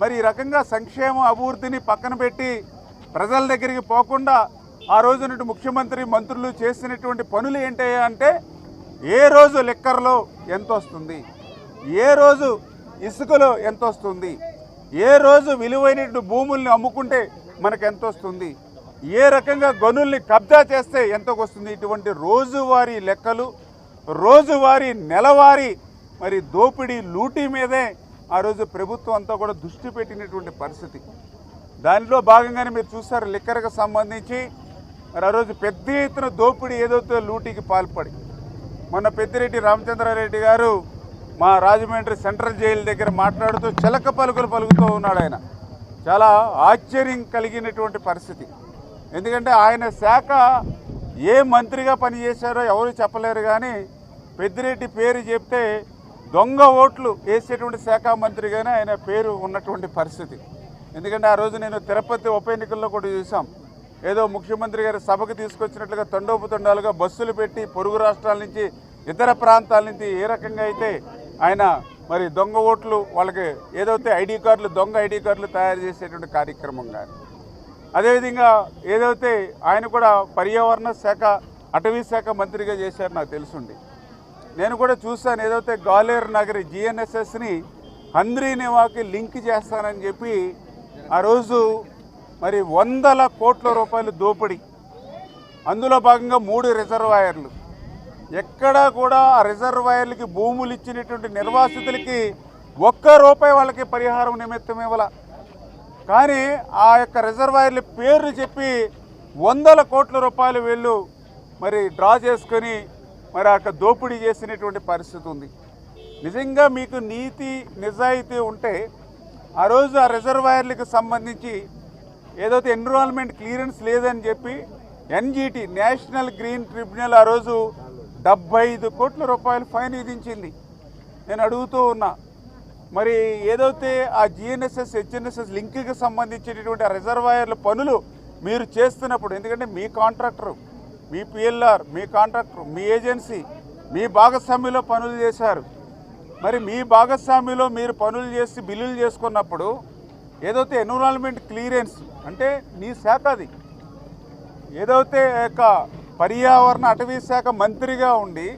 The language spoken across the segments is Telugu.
మరి ఈ రకంగా సంక్షేమ అభివృద్ధిని పక్కన పెట్టి ప్రజల దగ్గరికి పోకుండా ఆ రోజు ముఖ్యమంత్రి మంత్రులు చేసినటువంటి పనులు ఏంటి అంటే ఏ రోజు లెక్కర్లో ఎంత వస్తుంది? ఏ రోజు ఇసుకలో ఎంత వస్తుంది? ఏ రోజు విలువైనటువంటి భూముల్ని అమ్ముకుంటే మనకు ఎంత వస్తుంది? ఏ రకంగా గనుల్ని కబ్జా చేస్తే ఎంతకు వస్తుంది? ఇటువంటి రోజువారీ లెక్కలు రోజువారీ నెలవారీ మరి దోపిడీ లూటీ మీదే ఆ రోజు ప్రభుత్వం అంతా కూడా దృష్టి పెట్టినటువంటి పరిస్థితి. దానిలో భాగంగానే మీరు చూస్తారు లిక్కర్కి సంబంధించి మరి ఆ రోజు పెద్ద ఎత్తున దోపిడీ ఏదైతే లూటీకి పాల్పడి మొన్న పెద్దిరెడ్డి రామచంద్రారెడ్డి గారు మా రాజమండ్రి సెంట్రల్ జైలు దగ్గర మాట్లాడుతూ చిలక పలుకులు పలుకుతూ ఉన్నాడు ఆయన. చాలా ఆశ్చర్యం కలిగినటువంటి పరిస్థితి. ఎందుకంటే ఆయన శాఖ ఏ మంత్రిగా పనిచేశారో ఎవరు చెప్పలేరు కానీ పెద్దిరెడ్డి పేరు చెప్తే దొంగ ఓట్లు వేసేటువంటి శాఖ మంత్రిగానే ఆయన పేరు ఉన్నటువంటి పరిస్థితి. ఎందుకంటే ఆ రోజు నేను తిరుపతి ఉప ఎన్నికల్లో కూడా చూసాం ఏదో ముఖ్యమంత్రి గారి సభకు తీసుకొచ్చినట్లుగా తండోపు తొండాలుగా బస్సులు పెట్టి పొరుగు రాష్ట్రాల నుంచి ఇతర ప్రాంతాల నుంచి ఏ రకంగా అయితే ఆయన మరి దొంగ ఓట్లు వాళ్ళకి ఏదైతే ఐడి కార్డులు దొంగ ఐడి కార్డులు తయారు చేసేటువంటి కార్యక్రమం కానీ అదేవిధంగా ఏదైతే ఆయన కూడా పర్యావరణ శాఖ అటవీ శాఖ మంత్రిగా చేశారు నాకు తెలుసుండి. నేను కూడా చూశాను ఏదైతే గాలేరు నగరి జిఎన్ఎస్ఎస్ని హంద్రీనివాకి లింక్ చేస్తానని చెప్పి ఆ రోజు మరి వందల కోట్ల రూపాయలు దోపిడీ. అందులో భాగంగా మూడు రిజర్వాయర్లు. ఎక్కడా కూడా ఆ రిజర్వాయర్లకి భూములు ఇచ్చినటువంటి నిర్వాసితులకి ఒక్క రూపాయి వాళ్ళకి పరిహారం నిమిత్తం ఇవ్వాల. కానీ ఆ యొక్క రిజర్వాయర్ల పేర్లు చెప్పి వందల కోట్ల రూపాయలు వీళ్ళు మరి డ్రా చేసుకొని మరి అక్కడ దోపిడీ చేసినటువంటి పరిస్థితి ఉంది. నిజంగా మీకు నీతి నిజాయితీ ఉంటే ఆ రోజు ఆ రిజర్వాయర్లకు సంబంధించి ఏదైతే ఎన్విరాన్మెంట్ క్లియరెన్స్ లేదని చెప్పి ఎన్జీటీ నేషనల్ గ్రీన్ ట్రిబ్యునల్ ఆ రోజు డెబ్బై ఐదు కోట్ల రూపాయలు ఫైన్ విధించింది. నేను అడుగుతూ ఉన్నా మరి ఏదైతే ఆ జిఎన్ఎస్ఎస్ హెచ్ఎన్ఎస్ఎస్ లింక్కి సంబంధించినటువంటి ఆ రిజర్వాయర్ల పనులు మీరు చేస్తున్నప్పుడు ఎందుకంటే మీ కాంట్రాక్టరు మీ పిఎల్ఆర్ మీ కాంట్రాక్టర్ మీ ఏజెన్సీ మీ భాగస్వామ్యంలో పనులు చేశారు. మరి మీ భాగస్వామ్యంలో మీరు పనులు చేసి బిల్లులు చేసుకున్నప్పుడు ఏదైతే ఎన్విరాన్మెంట్ క్లియరెన్స్ అంటే నీ శాఖ అది ఏదైతే యొక్క పర్యావరణ అటవీ శాఖ మంత్రిగా ఉండి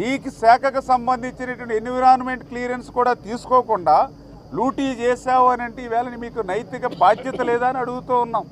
నీకు శాఖకు సంబంధించినటువంటి ఎన్విరాన్మెంట్ క్లియరెన్స్ కూడా తీసుకోకుండా లూటీ చేశావు అని అంటే ఈవేళ మీకు నైతిక బాధ్యత లేదా అని అడుగుతూ ఉన్నాం.